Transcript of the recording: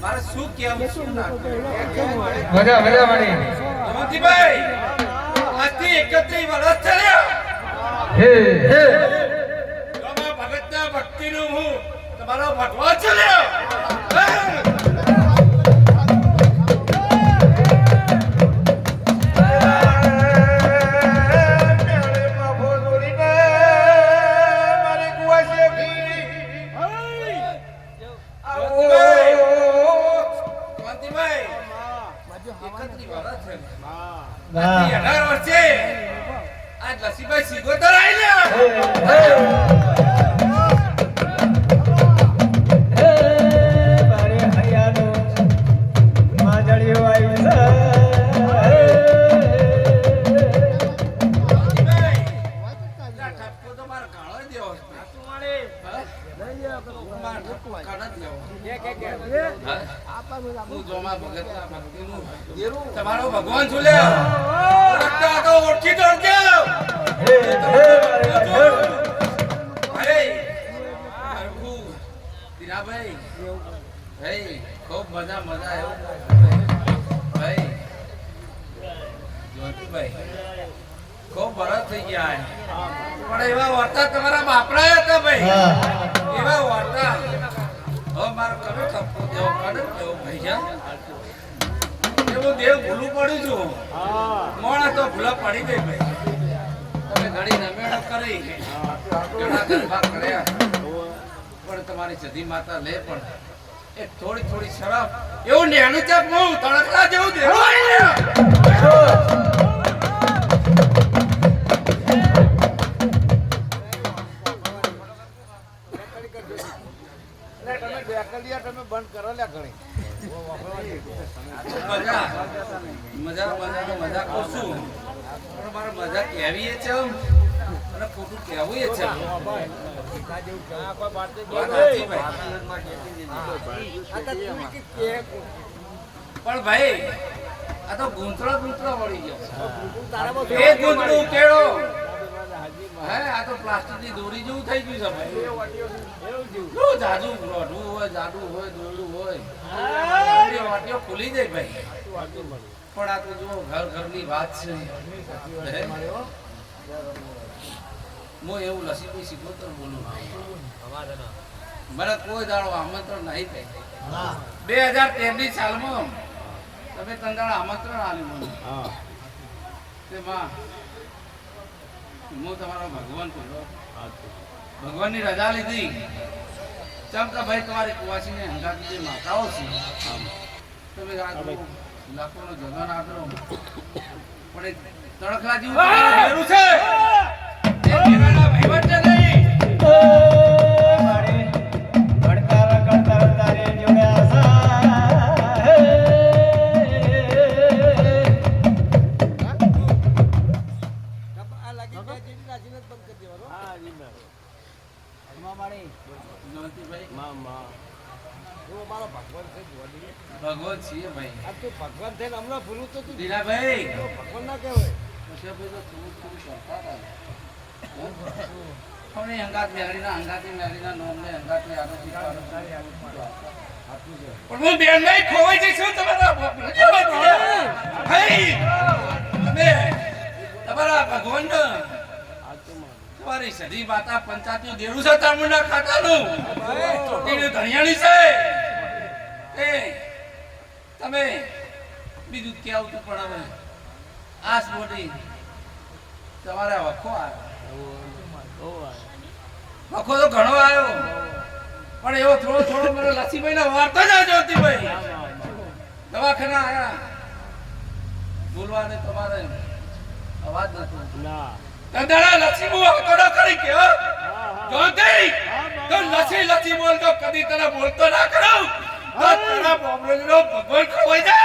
મારે શું કેવું શું મજા મજા મળી મોતીભાઈ આજથી એકત્રીસ વર્ષ ચાલ્યા હે. હે ભગતના ભક્તિનું હું તમારો ભગવાન ચાલ્યો અઢાર વર્ષે આજ લસીભાઈ સિગોતર આવેલા તમારો ભગવાન છું લે ઓળખી તો ભાઈ, ખૂબ મજા મજા એવું ભાઈ જ્યોતિભાઈ, ખૂબ વરસ થઈ ગયા પણ એવા વાર્તા તમારા બાપરા હતા ભાઈ. એવા વાર્તા દેવો કાઢો કેવો ભાઈ એવું દેવ ભૂલું પડ્યું છું. મોણા તો ભૂલા પડી ગઈ ભાઈ. તમે ઘડી રમેણ કરી. ઘણા ગરબા કર્યા. પણ તમારી સધી માતા લે પણ એ થોડી થોડી શરાબ. એવું નેનું ચાપ હું? તણકલા જેવું દેવાય ને ઘણી. મજા મજા મજા કહું છું. પણ મારે મજા કહેવી એ છે અને ખોટું કહેવું એ છે ભાઈ. પણ ભાઈ આ તો ગુંતળો ગુંતળો વળી ગયો? એ કેળો હે આ તો પ્લાસ્ટિક દોરી જેવું થઈ ગયું છે ભાઈ. જાજુ રોઢવું હોય જાડું હોય દોરડું હોય. વાટીઓ ખુલી જાય ભાઈ. પણ આ તો જો ઘર ઘરની વાત છે. હું? એવું લસીભાઈ સિકોતર બોલું. મને કોઈ દાડો આમંત્રણ નહીં થઈ બે હજાર તેરની સાલમાં તમે કંદાળ આમંત્રણ આવ્યું મને. તે માં હું તમારો ભગવાન છું ભગવાનની રજા લીધી. ચમકા ભાઈ તમારી કુવાસીને હંગાતી જે માતાઓ છે. તમે લાખોનો જગન આદરો પણ એક તણખલા જેવું છે. ભગવાન છીએ ભાઈ ભગવાન થઈને હમણાં ભૂલું તો તું. દીનાભાઈ ભગવાન ના કહેવાય. પછી ભાઈ તો થોડું થોડું કરતા હતા. એ હંગાત મેળીના નોમને આરોપી પણ હું બેન નહીં ખોવાઈ જઈશું તમારા ભાઈ તમે તમારા ભગવાન તમારી સધી માતા પંચાયતનું દેરું છે તામુના ખાતાનું ધણિયાણી છે. એ તમે બીજું કેવું તું પણ હવે? આસ મોટી. તમારે વખો આવ્યો વખો તો ઘણો આવ્યો. પણ એવો થોડો થોડો મને લસીભાઈ ના વાર્તા જ જોતી ભાઈ. દવાખાના આયા. બોલવાને તમારે અવાજ નતો. ના તંદાડા લસી બહુ આવતો કરી કે હો? જોતી? તો લસી લસી બોલતો કદી તને બોલતો ના કરું ต้นรับผมเลยรบกับเพื่อนขาไว้เจ้า